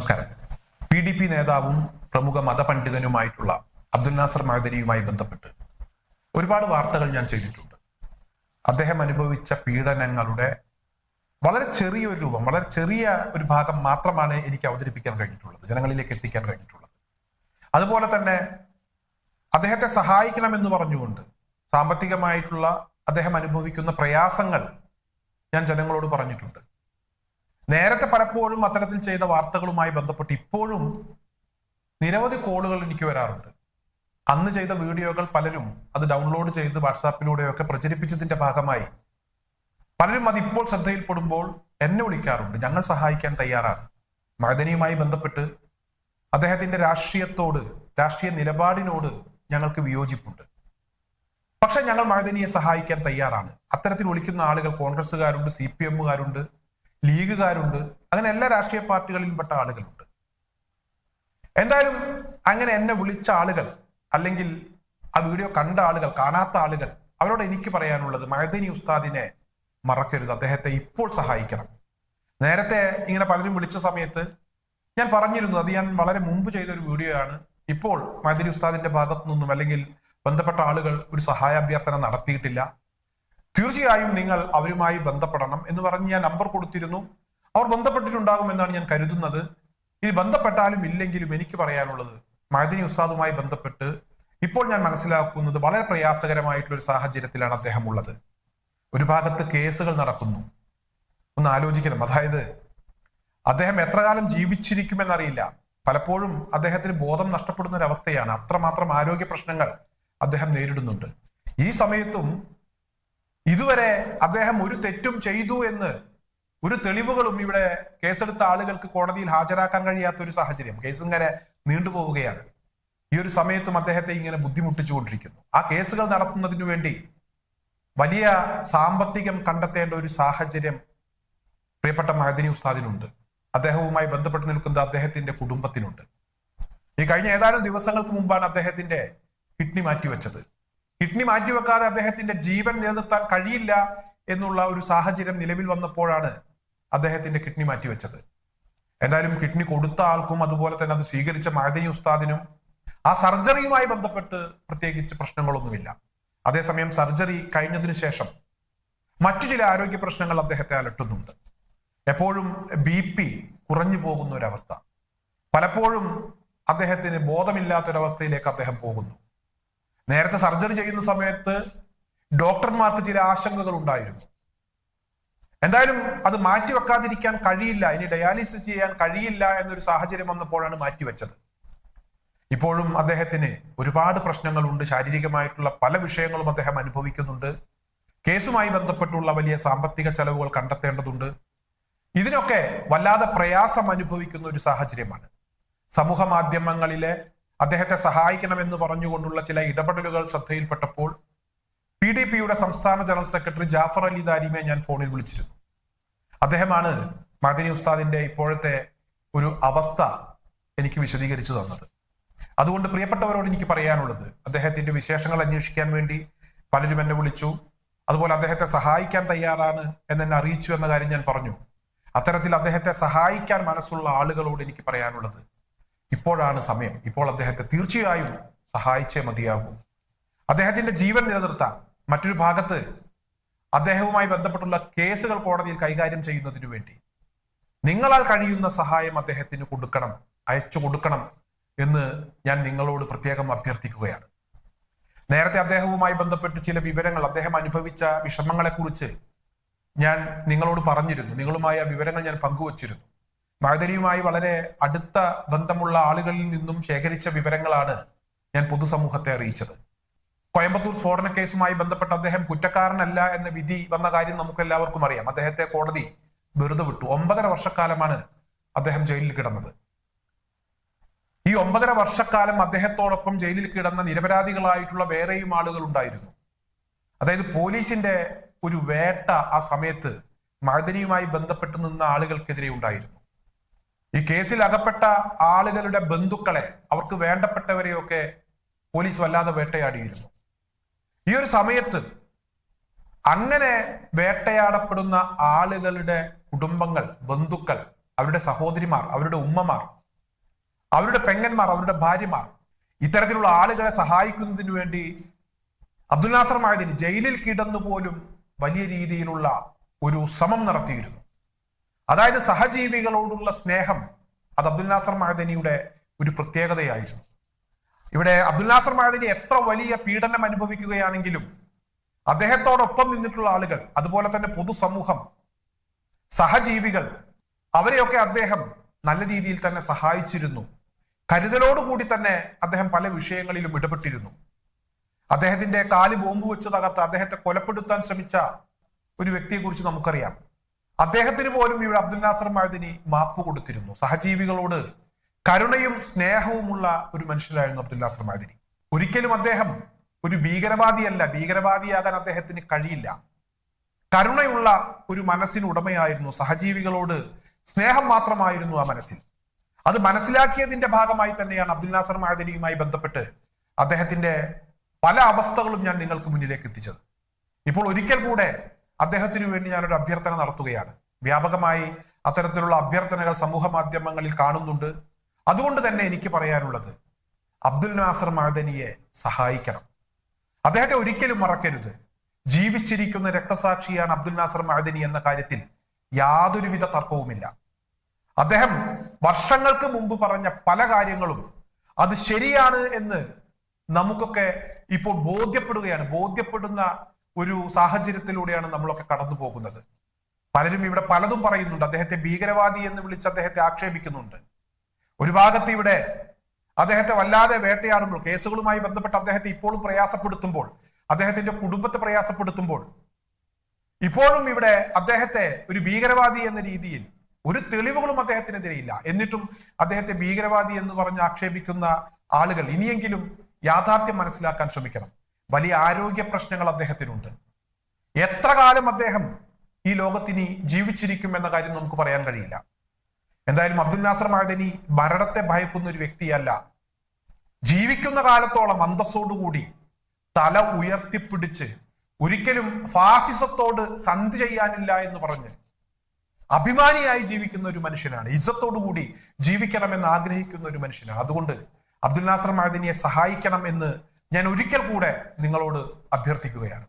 നമസ്കാരം. P D P നേതാവും പ്രമുഖ മതപണ്ഡിതനുമായിട്ടുള്ള അബ്ദുൽ നാസർ മഹദരിയുമായി ബന്ധപ്പെട്ട് ഒരുപാട് വാർത്തകൾ ഞാൻ ചെയ്തിട്ടുണ്ട്. അദ്ദേഹം അനുഭവിച്ച പീഡനങ്ങളുടെ വളരെ ചെറിയൊരു രൂപം വളരെ ചെറിയ ഒരു ഭാഗം മാത്രമാണ് എനിക്ക് അവതരിപ്പിക്കാൻ കഴിഞ്ഞിട്ടുള്ളത് ജനങ്ങളിലേക്ക് എത്തിക്കാൻ കഴിഞ്ഞിട്ടുള്ളത്. അതുപോലെ തന്നെ അദ്ദേഹത്തെ സഹായിക്കണമെന്ന് പറഞ്ഞുകൊണ്ട് സാമ്പത്തികമായിട്ടുള്ള അദ്ദേഹം അനുഭവിക്കുന്ന പ്രയാസങ്ങൾ ഞാൻ ജനങ്ങളോട് പറഞ്ഞിട്ടുണ്ട്. നേരത്തെ പലപ്പോഴും അത്തരത്തിൽ ചെയ്ത വാർത്തകളുമായി ബന്ധപ്പെട്ട് ഇപ്പോഴും നിരവധി കോളുകൾ എനിക്ക് വരാറുണ്ട്. അന്ന് ചെയ്ത വീഡിയോകൾ പലരും അത് ഡൗൺലോഡ് ചെയ്ത് വാട്സാപ്പിലൂടെയൊക്കെ പ്രചരിപ്പിച്ചതിന്റെ ഭാഗമായി പലരും അതിപ്പോൾ ശ്രദ്ധയിൽപ്പെടുമ്പോൾ എന്നെ വിളിക്കാറുണ്ട്. ഞങ്ങൾ സഹായിക്കാൻ തയ്യാറാണ്. മദനിയുമായി ബന്ധപ്പെട്ട് അദ്ദേഹത്തിന്റെ രാഷ്ട്രീയത്തോട് രാഷ്ട്രീയ നിലപാടിനോട് ഞങ്ങൾക്ക് വിയോജിപ്പുണ്ട്. പക്ഷെ ഞങ്ങൾ മഹദനിയെ സഹായിക്കാൻ തയ്യാറാണ്. അത്തരത്തിൽ വിളിക്കുന്ന ആളുകൾ കോൺഗ്രസ്സുകാരുണ്ട് സി പി എമ്മുകാരുണ്ട് ലീഗുകാരുണ്ട്. അങ്ങനെ എല്ലാ രാഷ്ട്രീയ പാർട്ടികളിലും പെട്ട ആളുകളുണ്ട്. എന്തായാലും അങ്ങനെ എന്നെ വിളിച്ച ആളുകൾ അല്ലെങ്കിൽ ആ വീഡിയോ കണ്ട ആളുകൾ കാണാത്ത ആളുകൾ അവരോട് എനിക്ക് പറയാനുള്ളത് മഹദിനി ഉസ്താദിനെ മറക്കരുത്. അദ്ദേഹത്തെ ഇപ്പോൾ സഹായിക്കണം. നേരത്തെ ഇങ്ങനെ പലരും വിളിച്ച സമയത്ത് ഞാൻ പറഞ്ഞിരുന്നു അത് ഞാൻ വളരെ മുമ്പ് ചെയ്ത ഒരു വീഡിയോ ആണ് ഇപ്പോൾ മഹദിനി ഉസ്താദിന്റെ ഭാഗത്തു നിന്നും അല്ലെങ്കിൽ ബന്ധപ്പെട്ട ആളുകൾ ഒരു സഹായ അഭ്യർത്ഥന നടത്തിയിട്ടില്ല. തീർച്ചയായും നിങ്ങൾ അവരുമായി ബന്ധപ്പെടണം എന്ന് പറഞ്ഞ് ഞാൻ നമ്പർ കൊടുത്തിരുന്നു. അവർ ബന്ധപ്പെട്ടിട്ടുണ്ടാകും എന്നാണ് ഞാൻ കരുതുന്നത്. ഇനി ബന്ധപ്പെട്ടാലും ഇല്ലെങ്കിലും എനിക്ക് പറയാനുള്ളത് മഹദിനി ഉസ്താദുമായി ബന്ധപ്പെട്ട് ഇപ്പോൾ ഞാൻ മനസ്സിലാക്കുന്നത് വളരെ പ്രയാസകരമായിട്ടുള്ള ഒരു സാഹചര്യത്തിലാണ് അദ്ദേഹം ഉള്ളത്. ഒരു ഭാഗത്ത് കേസുകൾ നടക്കുന്നു. ഒന്ന് ആലോചിക്കണം. അതായത് അദ്ദേഹം എത്ര കാലം ജീവിച്ചിരിക്കുമെന്നറിയില്ല. പലപ്പോഴും അദ്ദേഹത്തിന് ബോധം നഷ്ടപ്പെടുന്ന ഒരു അവസ്ഥയാണ് അത്രമാത്രം ആരോഗ്യ പ്രശ്നങ്ങൾ അദ്ദേഹം നേരിടുന്നുണ്ട്. ഈ സമയത്തും ഇതുവരെ അദ്ദേഹം ഒരു തെറ്റും ചെയ്തു എന്ന് ഒരു തെളിവുകളും ഇവിടെ കേസെടുത്ത ആളുകൾക്ക് കോടതിയിൽ ഹാജരാക്കാൻ കഴിയാത്ത ഒരു സാഹചര്യം. കേസ് ഇങ്ങനെ നീണ്ടുപോവുകയാണ് ഈ ഒരു സമയത്തും അദ്ദേഹത്തെ ഇങ്ങനെ ബുദ്ധിമുട്ടിച്ചുകൊണ്ടിരിക്കുന്നു. ആ കേസുകൾ നടത്തുന്നതിനു വേണ്ടി വലിയ സാമ്പത്തികം കണ്ടെത്തേണ്ട ഒരു സാഹചര്യം പ്രിയപ്പെട്ട മഹദിനി ഉസ്താദിനുണ്ട്. അദ്ദേഹവുമായി ബന്ധപ്പെട്ട് നിൽക്കുന്നത് അദ്ദേഹത്തിന്റെ കുടുംബത്തിനുണ്ട്. ഈ കഴിഞ്ഞ ഏതാനും ദിവസങ്ങൾക്ക് മുമ്പാണ് അദ്ദേഹത്തിന്റെ കിഡ്നി മാറ്റിവെച്ചത്. കിഡ്നി മാറ്റിവെക്കാതെ അദ്ദേഹത്തിന്റെ ജീവൻ നിലനിർത്താൻ കഴിയില്ല എന്നുള്ള ഒരു സാഹചര്യം നിലവിൽ വന്നപ്പോഴാണ് അദ്ദേഹത്തിന്റെ കിഡ്നി മാറ്റിവെച്ചത്. എന്തായാലും കിഡ്നി കൊടുത്ത ആൾക്കും അതുപോലെ തന്നെ അത് സ്വീകരിച്ച മഹദിനി ഉസ്താദിനും ആ സർജറിയുമായി ബന്ധപ്പെട്ട് പ്രത്യേകിച്ച് പ്രശ്നങ്ങളൊന്നുമില്ല. അതേസമയം സർജറി കഴിഞ്ഞതിനു ശേഷം മറ്റു ചില ആരോഗ്യ പ്രശ്നങ്ങൾ അദ്ദേഹത്തെ അലട്ടുന്നുണ്ട്. എപ്പോഴും ബി പി കുറഞ്ഞു പോകുന്ന ഒരവസ്ഥ. പലപ്പോഴും അദ്ദേഹത്തിന് ബോധമില്ലാത്തൊരവസ്ഥയിലേക്ക് അദ്ദേഹം പോകുന്നു. നേരത്തെ സർജറി ചെയ്യുന്ന സമയത്ത് ഡോക്ടർമാർക്ക് ചില ആശങ്കകൾ ഉണ്ടായിരുന്നു. എന്തായാലും അത് മാറ്റിവെക്കാതിരിക്കാൻ കഴിയില്ല. ഇനി ഡയാലിസിസ് ചെയ്യാൻ കഴിയില്ല എന്നൊരു സാഹചര്യം വന്നപ്പോഴാണ് മാറ്റിവെച്ചത് ഇപ്പോഴും അദ്ദേഹത്തിന് ഒരുപാട് പ്രശ്നങ്ങളുണ്ട്. ശാരീരികമായിട്ടുള്ള പല വിഷയങ്ങളും അദ്ദേഹം അനുഭവിക്കുന്നുണ്ട്. കേസുമായി ബന്ധപ്പെട്ടുള്ള വലിയ സാമ്പത്തിക ചെലവുകൾ കണ്ടെത്തേണ്ടതുണ്ട്. ഇതിനൊക്കെ വല്ലാതെ പ്രയാസം അനുഭവിക്കുന്ന ഒരു സാഹചര്യമാണ്. സമൂഹ മാധ്യമങ്ങളിലെ അദ്ദേഹത്തെ സഹായിക്കണമെന്ന് പറഞ്ഞുകൊണ്ടുള്ള ചില ഇടപെടലുകൾ ശ്രദ്ധയിൽപ്പെട്ടപ്പോൾ പി ഡി പിയുടെ സംസ്ഥാന ജനറൽ സെക്രട്ടറി ജാഫർ അലി ദാരിമെ ഞാൻ ഫോണിൽ വിളിച്ചിരുന്നു. അദ്ദേഹമാണ് മദനി ഉസ്താദിന്റെ ഇപ്പോഴത്തെ ഒരു അവസ്ഥ എനിക്ക് വിശദീകരിച്ചു തന്നത്. അതുകൊണ്ട് പ്രിയപ്പെട്ടവരോട് എനിക്ക് പറയാനുള്ളത് അദ്ദേഹത്തിന്റെ വിശേഷങ്ങൾ അന്വേഷിക്കാൻ വേണ്ടി പലരും എന്നെ വിളിച്ചു. അതുപോലെ അദ്ദേഹത്തെ സഹായിക്കാൻ തയ്യാറാണ് എന്നെ അറിയിച്ചു എന്ന കാര്യം ഞാൻ പറഞ്ഞു. അത്തരത്തിൽ അദ്ദേഹത്തെ സഹായിക്കാൻ മനസ്സുള്ള ആളുകളോട് എനിക്ക് പറയാനുള്ളത് ഇപ്പോഴാണ് സമയം. ഇപ്പോൾ അദ്ദേഹത്തെ തീർച്ചയായും സഹായിച്ചേ മതിയാകൂ. അദ്ദേഹത്തിന്റെ ജീവൻ നിലനിർത്താൻ മറ്റൊരു ഭാഗത്ത് അദ്ദേഹവുമായി ബന്ധപ്പെട്ടുള്ള കേസുകൾ കോടതിയിൽ കൈകാര്യം ചെയ്യുന്നതിനു വേണ്ടി നിങ്ങളാൽ കഴിയുന്ന സഹായം അദ്ദേഹത്തിന് കൊടുക്കണം അയച്ചു കൊടുക്കണം എന്ന് ഞാൻ നിങ്ങളോട് പ്രത്യേകം അഭ്യർത്ഥിക്കുകയാണ്. നേരത്തെ അദ്ദേഹവുമായി ബന്ധപ്പെട്ട് ചില വിവരങ്ങൾ അദ്ദേഹം അനുഭവിച്ച വിഷമങ്ങളെക്കുറിച്ച് ഞാൻ നിങ്ങളോട് പറഞ്ഞിരുന്നു. നിങ്ങളുമായ വിവരങ്ങൾ ഞാൻ പങ്കുവച്ചിരുന്നു. മഹദനിയുമായി വളരെ അടുത്ത ബന്ധമുള്ള ആളുകളിൽ നിന്നും ശേഖരിച്ച വിവരങ്ങളാണ് ഞാൻ പൊതുസമൂഹത്തെ അറിയിച്ചത്. കോയമ്പത്തൂർ സ്ഫോടന കേസുമായി ബന്ധപ്പെട്ട് അദ്ദേഹം കുറ്റക്കാരനല്ല എന്ന വിധി വന്ന കാര്യം നമുക്ക് എല്ലാവർക്കും അറിയാം. അദ്ദേഹത്തെ കോടതി വെറുതെ വിട്ടു. ഒമ്പതര വർഷക്കാലമാണ് അദ്ദേഹം ജയിലിൽ കിടന്നത്. ഈ ഒമ്പതര വർഷക്കാലം അദ്ദേഹത്തോടൊപ്പം ജയിലിൽ കിടന്ന നിരപരാധികളായിട്ടുള്ള വേറെയും ആളുകൾ ഉണ്ടായിരുന്നു. അതായത് പോലീസിന്റെ ഒരു വേട്ട ആ സമയത്ത് മഴദനിയുമായി ബന്ധപ്പെട്ട് നിന്ന ആളുകൾക്കെതിരെ ഉണ്ടായിരുന്നു. ഈ കേസിൽ അകപ്പെട്ട ആളുകളുടെ ബന്ധുക്കളെ അവർക്ക് വേണ്ടപ്പെട്ടവരെയൊക്കെ പോലീസ് വല്ലാതെ വേട്ടയാടിയിരുന്നു. ഈ ഒരു സമയത്ത് അങ്ങനെ വേട്ടയാടപ്പെടുന്ന ആളുകളുടെ കുടുംബങ്ങൾ ബന്ധുക്കൾ അവരുടെ സഹോദരിമാർ അവരുടെ ഉമ്മമാർ അവരുടെ പെങ്ങന്മാർ അവരുടെ ഭാര്യമാർ ഇത്തരത്തിലുള്ള ആളുകളെ സഹായിക്കുന്നതിന് വേണ്ടി അബ്ദുൽ നാസർ മായദിന് ജയിലിൽ കിടന്നു പോലും വലിയ രീതിയിലുള്ള ഒരു ശ്രമം നടത്തിയിരുന്നു. അതായത് സഹജീവികളോടുള്ള സ്നേഹം അത് അബ്ദുൽ നാസർ മഹദനിയുടെ ഒരു പ്രത്യേകതയായിരുന്നു. ഇവിടെ അബ്ദുൽ നാസർ മഹദനി എത്ര വലിയ പീഡനം അനുഭവിക്കുകയാണെങ്കിലും അദ്ദേഹത്തോടൊപ്പം നിന്നിട്ടുള്ള ആളുകൾ അതുപോലെ തന്നെ പൊതുസമൂഹം സഹജീവികൾ അവരെയൊക്കെ അദ്ദേഹം നല്ല രീതിയിൽ തന്നെ സഹായിച്ചിരുന്നു. കരുതലോടുകൂടി തന്നെ അദ്ദേഹം പല വിഷയങ്ങളിലും ഇടപെട്ടിരുന്നു. അദ്ദേഹത്തിന്റെ കാൽ ബോംബ് വെച്ച് തകർത്ത് അദ്ദേഹത്തെ കൊലപ്പെടുത്താൻ ശ്രമിച്ച ഒരു വ്യക്തിയെക്കുറിച്ച് നമുക്കറിയാം. അദ്ദേഹത്തിന് പോലും ഇവിടെ അബ്ദുൽ നാസർ മഹദിനി മാപ്പ് കൊടുത്തിരുന്നു. സഹജീവികളോട് കരുണയും സ്നേഹവുമുള്ള ഒരു മനുഷ്യരായിരുന്നു അബ്ദുൽ നാസർ മഹദിനി ഒരിക്കലും അദ്ദേഹം ഒരു ഭീകരവാദിയല്ല. ഭീകരവാദിയാകാൻ അദ്ദേഹത്തിന് കഴിയില്ല. കരുണയുള്ള ഒരു മനസ്സിന് ഉടമയായിരുന്നു. സഹജീവികളോട് സ്നേഹം മാത്രമായിരുന്നു ആ മനസ്സിൽ. അത് മനസ്സിലാക്കിയതിന്റെ ഭാഗമായി തന്നെയാണ് അബ്ദുൽ നാസർ മഹദിനിയുമായി ബന്ധപ്പെട്ട് അദ്ദേഹത്തിന്റെ പല അവസ്ഥകളും ഞാൻ നിങ്ങൾക്ക് മുന്നിലേക്ക് എത്തിച്ചത്. ഇപ്പോൾ ഒരിക്കൽ കൂടെ അദ്ദേഹത്തിനു വേണ്ടി ഞാനൊരു അഭ്യർത്ഥന നടത്തുകയാണ്. വ്യാപകമായി അത്തരത്തിലുള്ള അഭ്യർത്ഥനകൾ സമൂഹ മാധ്യമങ്ങളിൽ കാണുന്നുണ്ട്. അതുകൊണ്ട് തന്നെ എനിക്ക് പറയാനുള്ളത് അബ്ദുൽ നാസർ മാദനിയെ സഹായിക്കണം. അദ്ദേഹത്തെ ഒരിക്കലും മറക്കരുത്. ജീവിച്ചിരിക്കുന്ന രക്തസാക്ഷിയാണ് അബ്ദുൽ നാസർ മഅദനി എന്ന കാര്യത്തിൽ യാതൊരുവിധ തർക്കവുമില്ല. അദ്ദേഹം വർഷങ്ങൾക്ക് മുമ്പ് പറഞ്ഞ പല കാര്യങ്ങളും അത് ശരിയാണ് എന്ന് നമുക്കൊക്കെ ഇപ്പോൾ ബോധ്യപ്പെടുകയാണ്. ബോധ്യപ്പെടുന്ന ഒരു സാഹചര്യത്തിലൂടെയാണ് നമ്മളൊക്കെ കടന്നു പോകുന്നത്. പലരും ഇവിടെ പലതും പറയുന്നുണ്ട്. അദ്ദേഹത്തെ ഭീകരവാദി എന്ന് വിളിച്ച് അദ്ദേഹത്തെ ആക്ഷേപിക്കുന്നുണ്ട്. ഒരു ഭാഗത്ത് ഇവിടെ അദ്ദേഹത്തെ വല്ലാതെ വേട്ടയാടുമ്പോൾ കേസുകളുമായി ബന്ധപ്പെട്ട് അദ്ദേഹത്തെ ഇപ്പോഴും പ്രയാസപ്പെടുത്തുമ്പോൾ അദ്ദേഹത്തിന്റെ കുടുംബത്തെ പ്രയാസപ്പെടുത്തുമ്പോൾ ഇപ്പോഴും ഇവിടെ അദ്ദേഹത്തെ ഒരു ഭീകരവാദി എന്ന രീതിയിൽ ഒരു തെളിവുകളും അദ്ദേഹത്തിനെതിരെ ഇല്ല എന്നിട്ടും അദ്ദേഹത്തെ ഭീകരവാദി എന്ന് പറഞ്ഞ് ആക്ഷേപിക്കുന്ന ആളുകൾ ഇനിയെങ്കിലും യാഥാർത്ഥ്യം മനസ്സിലാക്കാൻ ശ്രമിക്കണം. വലിയ ആരോഗ്യ പ്രശ്നങ്ങൾ അദ്ദേഹത്തിനുണ്ട്. എത്ര കാലം അദ്ദേഹം ഈ ലോകത്തിനി ജീവിച്ചിരിക്കും എന്ന കാര്യം നമുക്ക് പറയാൻ കഴിയില്ല. എന്തായാലും അബ്ദുൽ നാസർ മഹദനി മരണത്തെ ഭയക്കുന്ന ഒരു വ്യക്തിയല്ല. ജീവിക്കുന്ന കാലത്തോളം അന്തസ്സോടുകൂടി തല ഉയർത്തിപ്പിടിച്ച് ഒരിക്കലും ഫാസിസത്തോട് സന്ധി ചെയ്യാനില്ല എന്ന് പറഞ്ഞ് അഭിമാനിയായി ജീവിക്കുന്ന ഒരു മനുഷ്യനാണ്. ഇജ്ജത്തോടുകൂടി ജീവിക്കണമെന്ന് ആഗ്രഹിക്കുന്ന ഒരു മനുഷ്യനാണ്. അതുകൊണ്ട് അബ്ദുൽ നാസർ മാദിനിയെ സഹായിക്കണം എന്ന് ഞാൻ ഒരിക്കൽ കൂടെ നിങ്ങളോട് അഭ്യർത്ഥിക്കുകയാണ്.